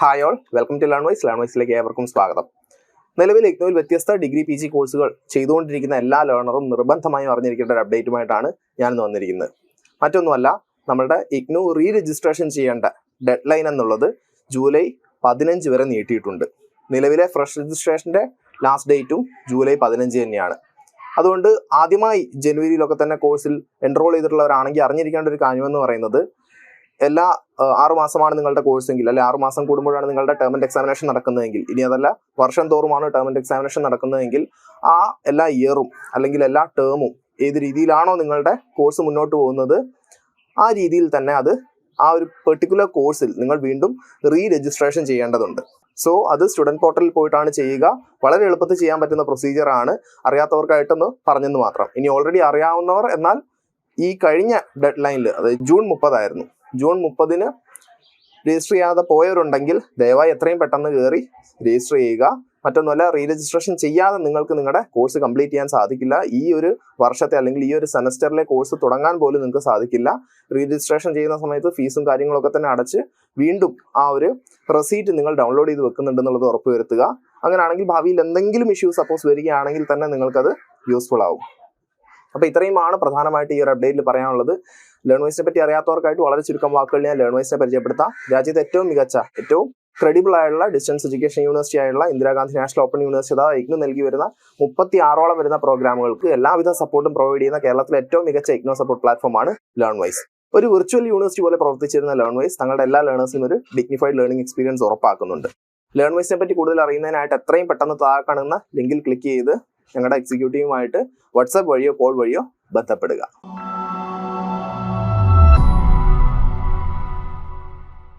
Hi all welcome to learn wise learn വൈസിലേക്ക് ഏവർക്കും സ്വാഗതം. നിലവിൽ ഇഗ്നോയിൽ വ്യത്യസ്ത ഡിഗ്രി പി ജി കോഴ്സുകൾ ചെയ്തുകൊണ്ടിരിക്കുന്ന എല്ലാ ലേണറും നിർബന്ധമായും അറിഞ്ഞിരിക്കേണ്ട ഒരു അപ്ഡേറ്റുമായിട്ടാണ് ഞാൻ ഇന്ന് വന്നിരിക്കുന്നത്. മറ്റൊന്നുമല്ല നമ്മുടെ ഇഗ്നോ റീ രജിസ്ട്രേഷൻ ചെയ്യേണ്ട ഡെഡ് ലൈൻ എന്നുള്ളത് ജൂലൈ പതിനഞ്ച് വരെ നീട്ടിയിട്ടുണ്ട്. നിലവിലെ ഫ്രഷ് രജിസ്ട്രേഷന്റെ ലാസ്റ്റ് ഡേറ്റും ജൂലൈ പതിനഞ്ച് തന്നെയാണ്. അതുകൊണ്ട് ആദ്യമായി ജനുവരിയിലൊക്കെ തന്നെ കോഴ്സിൽ എൻറോൾ ചെയ്തിട്ടുള്ളവരാണെങ്കിൽ അറിഞ്ഞിരിക്കേണ്ട ഒരു കാര്യമെന്ന് പറയുന്നത് എല്ലാ ആറു മാസമാണ് നിങ്ങളുടെ കോഴ്സെങ്കിൽ അല്ലെ ആറു മാസം കൂടുമ്പോഴാണ് നിങ്ങളുടെ ടേം ആൻഡ് എക്സാമിനേഷൻ നടക്കുന്നതെങ്കിൽ ഇനി അതല്ല വർഷം തോറുമാണ് ടേം ആൻഡ് എക്സാമിനേഷൻ നടക്കുന്നതെങ്കിൽ ആ എല്ലാ ഇയറും അല്ലെങ്കിൽ എല്ലാ ടേമും ഏത് രീതിയിലാണോ നിങ്ങളുടെ കോഴ്സ് മുന്നോട്ട് പോകുന്നത് ആ രീതിയിൽ തന്നെ അത് ആ ഒരു പെർട്ടിക്കുലർ കോഴ്സിൽ നിങ്ങൾ വീണ്ടും റീ രജിസ്ട്രേഷൻ ചെയ്യേണ്ടതുണ്ട്. സോ അത് സ്റ്റുഡന്റ് പോർട്ടലിൽ പോയിട്ടാണ് ചെയ്യുക. വളരെ എളുപ്പത്തിൽ ചെയ്യാൻ പറ്റുന്ന പ്രൊസീജിയറാണ് അറിയാത്തവർക്കായിട്ടൊന്ന് പറഞ്ഞെന്ന് മാത്രം. ഇനി ഓൾറെഡി അറിയാവുന്നവർ എന്നാൽ ഈ കഴിഞ്ഞ ഡെഡ് ലൈനിൽ അതായത് ജൂൺ മുപ്പതായിരുന്നു ജൂൺ മുപ്പതിന് രജിസ്റ്റർ ചെയ്യാതെ പോയവരുണ്ടെങ്കിൽ ദയവായി എത്രയും പെട്ടെന്ന് കയറി രജിസ്റ്റർ ചെയ്യുക. മറ്റൊന്നുമല്ല റീ രജിസ്ട്രേഷൻ ചെയ്യാതെ നിങ്ങൾക്ക് നിങ്ങളുടെ കോഴ്സ് കംപ്ലീറ്റ് ചെയ്യാൻ സാധിക്കില്ല. ഈ ഒരു വർഷത്തെ അല്ലെങ്കിൽ ഈ ഒരു സെമസ്റ്ററിലെ കോഴ്സ് തുടങ്ങാൻ പോലും നിങ്ങൾക്ക് സാധിക്കില്ല. റീ രജിസ്ട്രേഷൻ ചെയ്യുന്ന സമയത്ത് ഫീസും കാര്യങ്ങളൊക്കെ തന്നെ അടച്ച് വീണ്ടും ആ ഒരു റെസീറ്റ് നിങ്ങൾ ഡൗൺലോഡ് ചെയ്ത് വെക്കുന്നുണ്ടെന്നുള്ളത് ഉറപ്പുവരുത്തുക. അങ്ങനെയാണെങ്കിൽ ഭാവിയിൽ എന്തെങ്കിലും ഇഷ്യൂ സപ്പോസ് വരികയാണെങ്കിൽ തന്നെ നിങ്ങൾക്കത് യൂസ്ഫുൾ ആവും. അപ്പോൾ ഇത്രയുമാണ് പ്രധാനമായിട്ട് ഈ ഒരു അപ്ഡേറ്റിൽ പറയാനുള്ളത്. ലേൺവൈസിനെ പറ്റി അറിയാത്തവർക്കായിട്ട് വളരെ ചുരുക്കം വാക്കുകൾ ഞാൻ ലേൺവൈസിനെ പരിചയപ്പെടുത്താം. രാജ്യത്തെ ഏറ്റവും മികച്ച ഏറ്റവും ക്രെഡിബിൾ ആയുള്ള ഡിസ്റ്റൻസ് എഡ്യൂക്കേഷൻ യൂണിവേഴ്സിറ്റി ആയുള്ള ഇന്ദിരാഗാന്ധി നാഷണൽ ഓപ്പൺ യൂണിവേഴ്സിറ്റി അഥവാ ഇഗ്നു നൽകി വരുന്ന മുപ്പത്തി ആറോളം വരുന്ന പ്രോഗ്രാമുകൾക്ക് എല്ലാവിധ സപ്പോർട്ടും പ്രൊവൈഡ് ചെയ്യുന്ന കേരളത്തിലെ ഏറ്റവും മികച്ച ഇഗ്നോ സപ്പോർട്ട് പ്ലാറ്റ്ഫോമാണ് ലേൺവൈസ് ഒരു വിർച്വൽ യൂണിവേഴ്സിറ്റി പോലെ പ്രവർത്തിച്ചിരുന്ന ലേൺവൈസ് തങ്ങളുടെ എല്ലാ ലേണേഴ്സിനും ഒരു ഡിഗ്നിഫൈഡ് ലേണിംഗ് എക്സ്പീരിയൻസ് ഉറപ്പാക്കുന്നുണ്ട്. ലേൺവൈസിനെ പറ്റി കൂടുതൽ അറിയുന്നതിനായിട്ട് എത്രയും പെട്ടെന്ന് താഴെ കാണുന്ന ലിങ്കിൽ ക്ലിക്ക് ചെയ്ത് ഞങ്ങളുടെ എക്സിക്യൂട്ടീവുമായിട്ട് വാട്സാപ്പ് വഴിയോ കോൾ വഴിയോ ബന്ധപ്പെടുക.